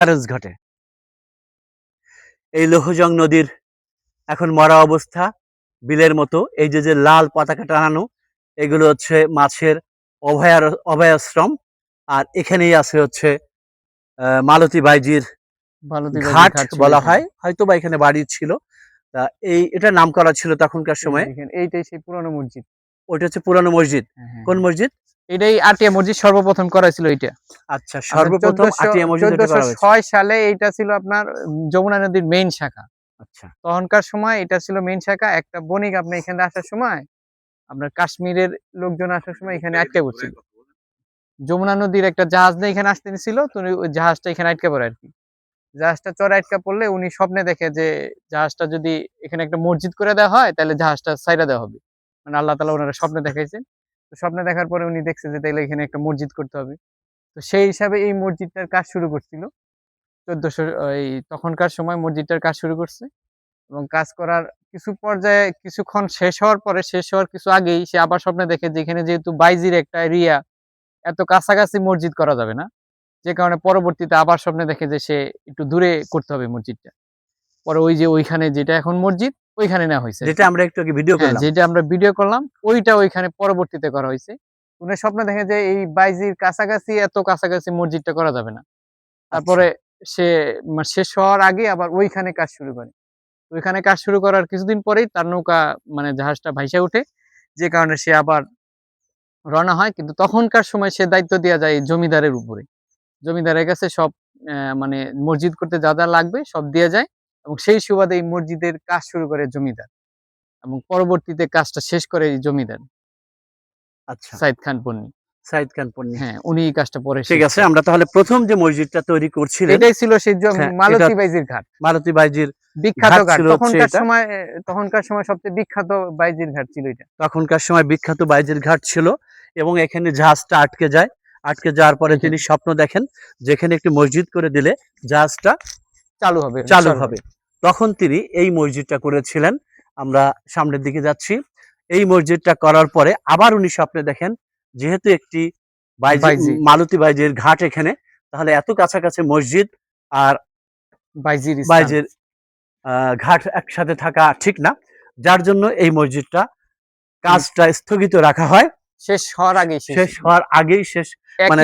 Challenge ঘটে। এই লোহজং নদীর এখন মরা অবস্থা বিলের মতো। এই যে যে লাল পতাকা টানানো এগুলো হচ্ছে মাছের অভয়ার অভয়াশ্রম। আর এখানেই আছে হচ্ছে আহ, মালতী বাইজির ঘাট বলা হয়। হয়তো বা এখানে বাড়ি ছিল। তা এই এটা নাম করা ছিল তখনকার সময়। এইটাই সেই পুরনো মসজিদ। ওইটা হচ্ছে পুরানো মসজিদ। কোন মসজিদ? এটাই আটিয়া মসজিদ সর্বপ্রথম করা ছিল এটা আচ্ছা সর্বপ্রথম আটিয়া মসজিদ এটা করা হয়েছে। ছয় সালে এইটা ছিল আপনার যমুনা নদীর মেইন শাখা। আচ্ছা। তখনকার সময় এটা ছিল মেইন শাখা। একটা বণিক আপনি এখানে আসার সময় আপনার কাশ্মীরের লোকজন আসার সময় এখানে আটকে পড়ছিল। যমুনা নদীর একটা জাহাজ নিয়ে এখানে আসতে ছিল তো ওই জাহাজটা এখানে আটকে পড়ে আর কি। জাহাজটা চড়ে আটকা পড়লে উনি স্বপ্নে দেখে যে জাহাজটা যদি এখানে একটা মসজিদ করে দেওয়া হয় তাহলে জাহাজটা সাইডা দেওয়া হবে। মানে আল্লাহ তালা ওনারা স্বপ্নে দেখাইছেন। তো স্বপ্নে দেখার পরে উনি দেখছে যে তাইলে এখানে একটা মসজিদ করতে হবে। তো সেই হিসাবে এই মসজিদটার কাজ শুরু করছিল। চোদ্দশো, এই তখনকার সময় মসজিদটার কাজ শুরু করছে এবং কাজ করার কিছু পর্যায়ে কিছুক্ষণ শেষ হওয়ার পরে, শেষ হওয়ার কিছু আগেই সে আবার স্বপ্নে দেখে যে এখানে যেহেতু বাইজির একটা এরিয়া, এত কাছাকাছি মসজিদ করা যাবে না। যে কারণে পরবর্তীতে আবার স্বপ্নে দেখে যে সে একটু দূরে করতে হবে মসজিদটা। পরে ওই যে ওইখানে যেটা এখন মসজিদ ওইখানে নেওয়া হয়েছে। যেটা আমরা একটু আগে ভিডিও হ্যাঁ, করলাম। যেটা আমরা ভিডিও করলাম ওইটা ওইখানে পরবর্তীতে করা হয়েছে। উনি স্বপ্নে দেখে যে এই বাইজির কাছাকাছি এত কাছাকাছি মসজিদটা করা যাবে না। তারপরে সে শেষ হওয়ার আগে আবার ওইখানে কাজ শুরু করে। ওইখানে কাজ শুরু করার কিছুদিন পরেই তার নৌকা মানে জাহাজটা ভাইসা ওঠে যে কারণে সে আবার রওনা হয়। কিন্তু তখনকার সময় সে দায়িত্ব দেওয়া যায় জমিদারের উপরে। জমিদারের কাছে সব আহ, মানে মসজিদ করতে যা যা লাগবে সব দেওয়া যায়। এবং সেই সুবাদে এই মসজিদের কাজ শুরু করে জমিদার এবং পরবর্তীতে কাজটা শেষ করে এই জমিদার আচ্ছা। সাইদ খান পন্নী। সাইদ খান পন্নী। হ্যাঁ উনি এই কাজটা পরে ঠিক আছে আমরা তাহলে প্রথম যে মসজিদটা তৈরি। করছিলেন এটাই ছিল সেই হ্যাঁ, মালতী বাইজির ঘাট। মালতী বাইজির বিখ্যাত ঘাট তখনকার সময় তখনকার সময় সবচেয়ে বিখ্যাত বাইজির ঘাট ছিল এটা। তখনকার সময় বিখ্যাত বাইজির ঘাট ছিল এবং এখানে জাহাজটা আটকে যায়। আটকে যাওয়ার পরে তিনি স্বপ্ন দেখেন যেখানে একটি মসজিদ করে দিলে জাহাজটা চালু হবে চালু হবে। তখন তিনি এই মসজিদটা করেছিলেন। আমরা সামনের দিকে যাচ্ছি। এই মসজিদটা করার পরে আবার উনি স্বপ্নে দেখেন যেহেতু একটি বাইজি বাইজি। বাইজির ঘাট এখানে তাহলে এত কাছাকাছি মসজিদ আর বাইজির। বাইজের ঘাট একসাথে থাকা ঠিক না। যার জন্য এই মসজিদটা কাজটা স্থগিত রাখা হয়। শেষ হওয়ার আগে শেষ। হওয়ার আগেই শেষ মানে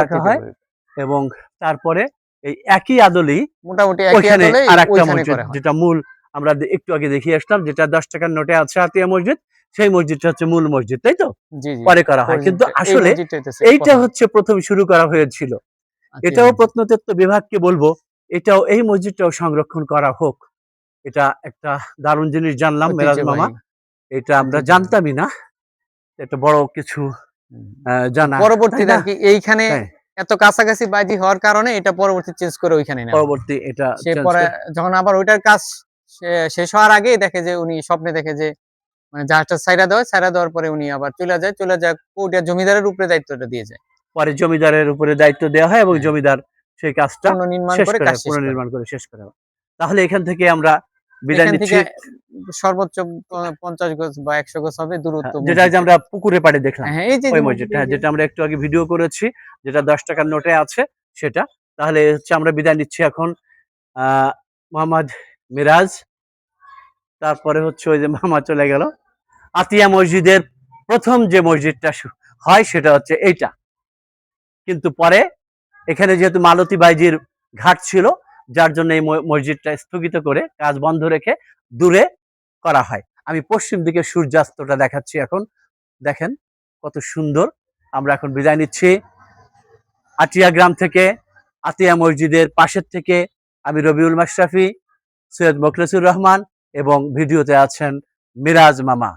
রাখা হয়। এবং তারপরে এই একই আদলেই মোটামুটি আদলে আর একটা মসজিদ যেটা মূল আমরা একটু আগে দেখিয়ে আসলাম যেটা দশ টাকার নোটে আছে আতিয়া মসজিদ সেই মসজিদটা হচ্ছে মূল মসজিদ তাই তো? পরে করা হয়। কিন্তু আসলে এইটা হচ্ছে প্রথম শুরু করা হয়েছিল। আচ্ছা, এটাও প্রত্নতত্ত্ব বিভাগকে বলব এটাও এই মসজিদটাও সংরক্ষণ করা হোক। এটা একটা দারুণ জিনিস জানলাম মেরাজ মামা। এটা আমরা জানতামই না। এটা বড় কিছু জানা। পরবর্তীতে? আর কি এইখানে। এত কাছাকাছি বাজি হওয়ার কারণে এটা পরবর্তী চেঞ্জ করে ওইখানে পরবর্তী এটা সে পরে যখন আবার ওইটার কাজ শেষ হওয়ার আগেই দেখে যে উনি স্বপ্নে দেখে যে মানে জাহাজটা সাইরা দেওয়া সাইরা দেওয়ার পরে উনি আবার চলে যায় চলে যায় ওইটা জমিদারের উপরে দায়িত্বটা দিয়ে যায়। পরে জমিদারের উপরে দায়িত্ব দেওয়া হয় এবং হ্যাঁ। জমিদার সেই কাজটা পুনর্নির্মাণ করে। পুনর্নির্মাণ করে শেষ করে। তাহলে এখান থেকে আমরা বিদায় নিচ্ছি। সর্বোচ্চ পঞ্চাশ গজ বা একশো গজ হবে দূরত্ব হ্যাঁ, যেটা যে আমরা পুকুরে পাড়ে দেখলাম হ্যাঁ এই যে ওই যে মসজিদটা। হ্যাঁ, যেটা আমরা একটু আগে ভিডিও করেছি যেটা দশ টাকার নোটে আছে সেটা। তাহলে হচ্ছে আমরা বিদায় নিচ্ছি এখন। মোহাম্মদ মিরাজ তারপরে হচ্ছে ওই যে মামা চলে গেল। আতিয়া মসজিদের প্রথম যে মসজিদটা হয় সেটা হচ্ছে এইটা। কিন্তু পরে এখানে যেহেতু মালতী বাইজির ঘাট ছিল যার জন্য এই মসজিদটা স্থগিত করে কাজ বন্ধ রেখে দূরে করা হয়। আমি পশ্চিম দিকে সূর্যাস্তটা দেখাচ্ছি এখন। দেখেন কত সুন্দর। আমরা এখন বিদায় নিচ্ছি। আটিয়া গ্রাম থেকে, আতিয়া মসজিদের পাশের থেকে আমি রবিউল মাশরাফি, সৈয়দ মোখলেসুর রহমান এবং ভিডিওতে আছেন মিরাজ মামা।